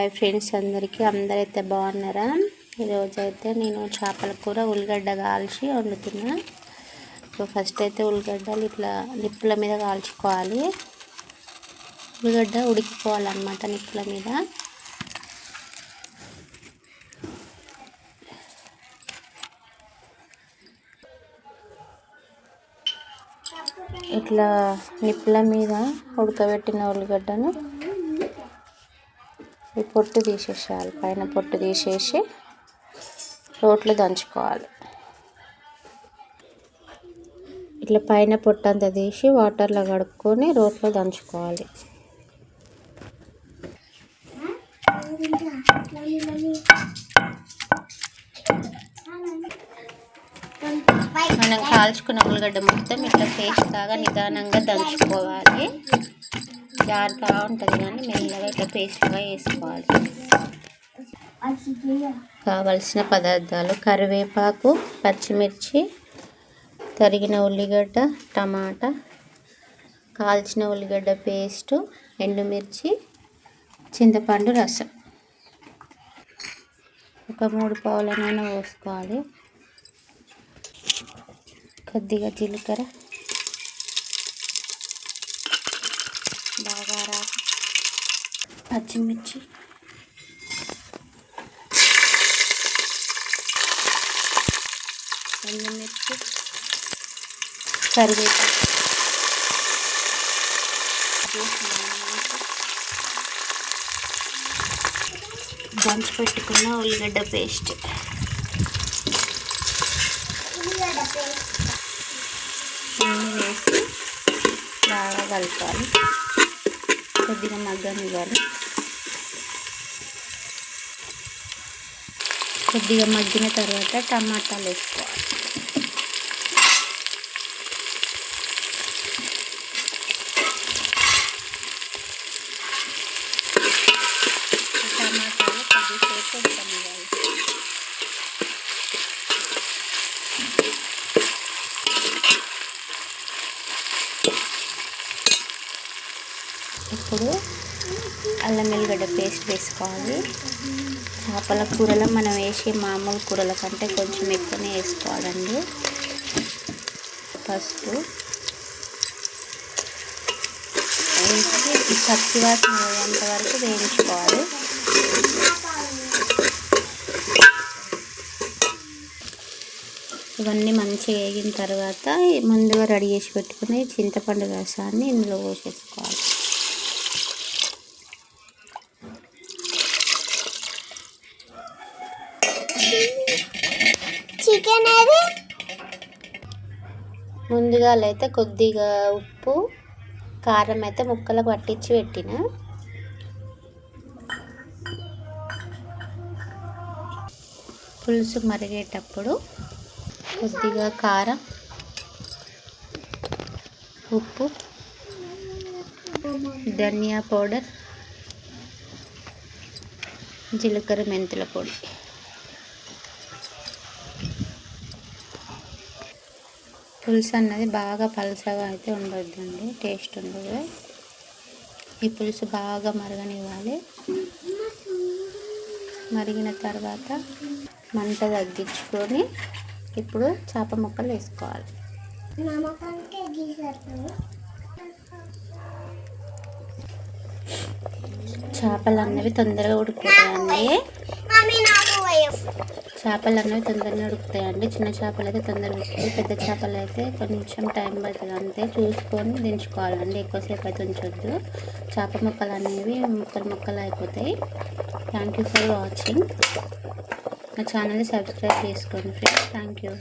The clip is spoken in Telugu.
హాయ్ ఫ్రెండ్స్ అందరికీ. అందరైతే బాగున్నారా? ఈరోజు అయితే నేను చేపల కూర ఉల్లిగడ్డ కాల్చి వండుతున్నా. ఫస్ట్ అయితే ఉల్లిగడ్డలు ఇట్లా నిప్పుల మీద కాల్చుకోవాలి. ఉల్లిగడ్డ ఉడికిపోవాలన్నమాట నిప్పుల మీద. ఇట్లా నిప్పుల మీద ఉడకబెట్టిన ఉల్లిగడ్డను ఈ పొట్టు తీసేసేయాలి. పైన పొట్టు తీసేసి రోట్లో దంచుకోవాలి. ఇట్లా పైన పొట్టు అంతా తీసి వాటర్లో కడుక్కొని రోట్లో దంచుకోవాలి. మనం కాల్చుకున్న ఉల్లిగడ్డ మొత్తం ఇట్లా పేస్ట్ లాగా నిదానంగా దంచుకోవాలి. జారుతూ ఉంటుంది కానీ మెల్లగా ఇట్లా పేస్ట్గా వేసుకోవాలి. కావలసిన పదార్థాలు కరివేపాకు పచ్చిమిర్చి తరిగిన ఉల్లిగడ్డ టమాటా కాల్చిన ఉల్లిగడ్డ పేస్టు ఎండుమిర్చి చింతపండు రసం. ఒక మూడు పావుల నూనె పోసుకోవాలి. కొద్దిగా జీలకర్ర బాగా రాసి పచ్చిమిర్చి. ఎండుమిర్చి. కరివేపాకు. దంచి పెట్టుకున్న ఉల్లిగడ్డ పేస్ట్. అన్నీ వేసి బాగా కలపాలి. కొద్దిగా మగ్గనివ్వాలి. కొద్దిగా మగ్గిన తర్వాత టమాటాలు వేసుకోవాలి. ఇప్పుడు అల్లం వెల్లిగడ్డ పేస్ట్ వేసుకోవాలి. చేపల కూరలో మనం వేసే మామూలు కూరల కంటే కొంచెం ఎక్కువనే వేసుకోవాలండి. పసుపు వేసి ఈ పచ్చి వాసన పోయేంత వరకు వేయించుకోవాలి. ఇవన్నీ మంచిగా వేగిన తర్వాత ముందుగా రెడీ చేసి పెట్టుకుని చింతపండు రసాన్ని ఇందులో పోసేసుకోవాలి. చికెన్ అది ముందుగా అయితే కొద్దిగా ఉప్పు కారం అయితే ముక్కలకు పట్టించి పెట్టిన. పులుసు మరిగేటప్పుడు కొద్దిగా కారం ఉప్పు ధనియా పౌడర్ జీలకర్ర మెంతుల పొడి. పులుసు అన్నది బాగా పలసగా అయితే ఉండొద్దండి. టేస్ట్ ఉండదు. ఈ పులుసు బాగా మరగనివ్వాలి. మరిగిన తర్వాత మంట తగ్గించుకొని ఇప్పుడు చేప ముక్కలు వేసుకోవాలి. చేపలు అన్నవి తొందరగా ఉడికిపోతాయండి చేపలు అనేవి తొందరగా ఉడుకుతాయండి. చిన్న చేపలు అయితే తొందరగా ఉడుకుతాయి. పెద్ద చేపలు అయితే కొంచెం టైం పడుతుంది. అంతే చూసుకొని దించుకోవాలండి. ఎక్కువసేపు అయితే ఉంచొద్దు. చేప ముక్కలు అనేవి ముక్కలు ముక్కలు అయిపోతాయి. థ్యాంక్ యూ ఫర్ వాచింగ్ నా ఛానల్ని సబ్స్క్రైబ్ చేసుకోండి ఫ్రెండ్స్. Thank you